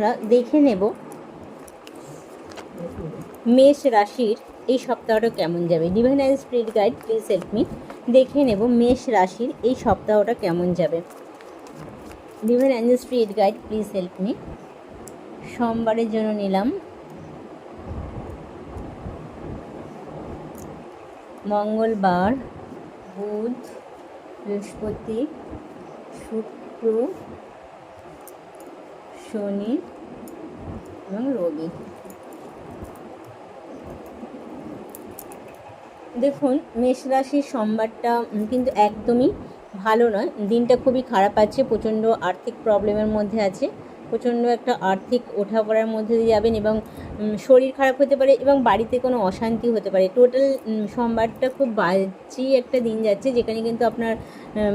আমরা দেখে নেব মেষ রাশির এই সপ্তাহটা কেমন যাবে। Divine I spirit guide please help me দেখে নেব মেষ রাশির এই সপ্তাহটা কেমন যাবে। Divine angel spirit guide please help me সোমবারের জন্য নিলাম। মঙ্গলবার, বুধ, বৃহস্পতি, শুক্র শনি এবং রবি। দেখুন, মেষ রাশির সোমবারটা কিন্তু একদমই ভালো নয়। দিনটা খুবই খারাপ আছে, প্রচণ্ড আর্থিক প্রবলেমের মধ্যে আছে। প্রচণ্ড একটা আর্থিক ওঠাপড়ার মধ্যে দিয়ে যাবেন এবং শরীর খারাপ হতে পারে এবং বাড়িতে কোনো অশান্তি হতে পারে। টোটাল সোমবারটা খুব বাজে একটা দিন যাচ্ছে, যেখানে কিন্তু আপনার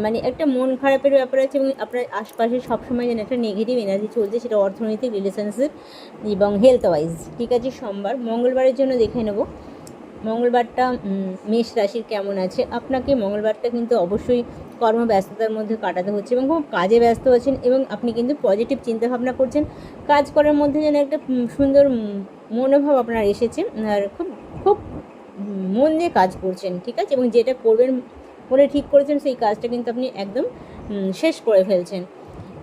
মানে একটা মন খারাপের ব্যাপার আছে এবং আপনার আশপাশে সবসময় যেন একটা নেগেটিভ এনার্জি চলছে, সেটা অর্থনৈতিক রিলেশনশিপ এবং হেলথ ওয়াইজ ঠিক আছে, সোমবার, মঙ্গলবারের জন্য দেখে নেব। মঙ্গলবারটা মেষ রাশির কেমন আছে? আপনাকে মঙ্গলবারটা কিন্তু অবশ্যই কর্মব্যস্ততার মধ্যে কাটাতে হচ্ছে এবং খুব কাজে ব্যস্ত আছেন এবং আপনি কিন্তু পজিটিভ চিন্তাভাবনা করছেন। কাজ করার মধ্যে যেন একটা সুন্দর মনোভাব আপনার এসেছে, আর খুব খুব মন দিয়ে কাজ করছেন, ঠিক আছে? এবং যেটা করবেন বলে ঠিক করেছেন, সেই কাজটা কিন্তু আপনি একদম শেষ করে ফেলছেন।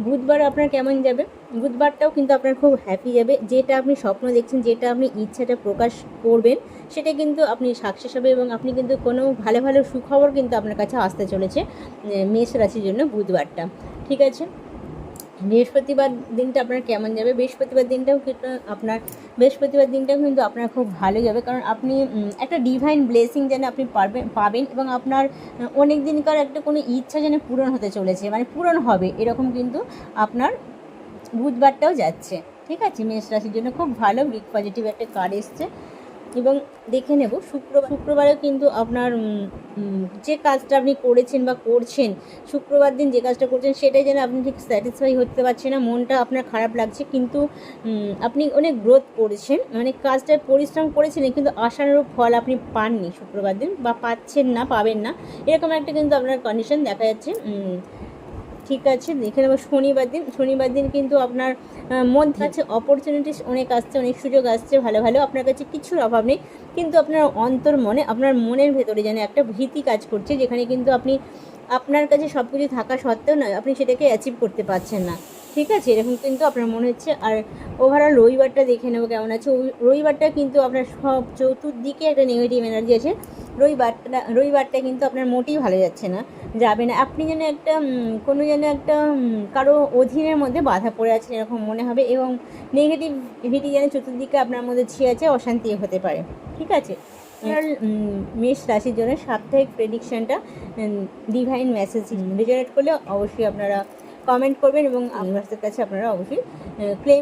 বুধবার আপনার কেমন যাবে? বুধবারটাও কিন্তু আপনার খুব হ্যাপি যাবে। যেটা আপনি স্বপ্ন দেখছেন, যেটা আপনি ইচ্ছাটা প্রকাশ করবেন সেটা কিন্তু আপনি সাকসেস হবে এবং আপনি কিন্তু কোনো ভালো ভালো সুখবর কিন্তু আপনার কাছে আসতে চলেছে মেষ রাশির জন্য বুধবারটা। ঠিক আছে? বৃহস্পতিবার দিনটা আপনার কেমন যাবে? বৃহস্পতিবার দিনটাও কিন্তু আপনার, বৃহস্পতিবার দিনটাও কিন্তু আপনার খুব ভালো যাবে। কারণ আপনি একটা ডিভাইন ব্লেসিং যেন আপনি পারবেন পাবেন এবং আপনার অনেক দিনকার একটা কোনো ইচ্ছা যেন পূরণ হতে চলেছে মানে পূরণ হবে এরকম কিন্তু আপনার বুধবারটাও যাচ্ছে। ঠিক আছে? মেষ রাশির জন্য খুব ভালো পজিটিভ একটা কার্ড এসছে। এবং দেখে নেব। শুক্রবার শুক্রবারেও কিন্তু আপনার যে কাজটা আপনি করেছেন বা করছেন, শুক্রবার দিন যে কাজটা করছেন, সেটাই যেন আপনি ঠিক স্যাটিসফাই হতে পারছেন না, মনটা আপনার খারাপ লাগছে। কিন্তু আপনি অনেক গ্রোথ করেছেন মানে কাজটায় পরিশ্রম করেছেন কিন্তু আশানুরূপ ফল আপনি পাননি শুক্রবার দিন বা পাচ্ছেন না, পাবেন না। এরকম একটা কিন্তু আপনার কন্ডিশন দেখা যাচ্ছে। ঠিক আছে, দেখে নেব। শনিবার দিন শনিবার দিন কিন্তু আপনার মধ্যে আছে অপরচুনিটিস অনেক আসছে, অনেক সুযোগ আসছে, ভালো ভালো। আপনার কাছে কিছুর অভাব নেই, কিন্তু আপনার অন্তর মনে, আপনার মনের ভেতরে যেন একটা ভীতি কাজ করছে, যেখানে কিন্তু আপনি, আপনার কাছে সব কিছু থাকা সত্ত্বেও না আপনি সেটাকে অ্যাচিভ করতে পারছেন না। ঠিক আছে? এরকম কিন্তু আপনার মনে হচ্ছে। আর ওভারঅল রবিবারটা দেখে নেব, কেমন আছে? রবিবারটা কিন্তু আপনার সব চতুর্দিকে একটা নেগেটিভ এনার্জি আছে। রবিবারটা রবিবারটা কিন্তু আপনার মোটেই ভালো যাচ্ছে না। যাবে না। আপনি যেন একটা কোনো যেন একটা কারও অধীনের মধ্যে বাধা পড়ে আছেন এরকম মনে হবে এবং নেগেটিভিটি যেন চতুর্দিকে আপনার মধ্যে ছিয়ে আছে অশান্তি হতে পারে। ঠিক আছে? আপনার মেষ রাশির জন্য সাপ্তাহিক প্রেডিকশনটা ডিভাইন মেসেজ রিজেনেট করলে অবশ্যই আপনারা কমেন্ট করবেন এবং ইউনিভার্সের কাছে আপনারা অবশ্যই ক্লেম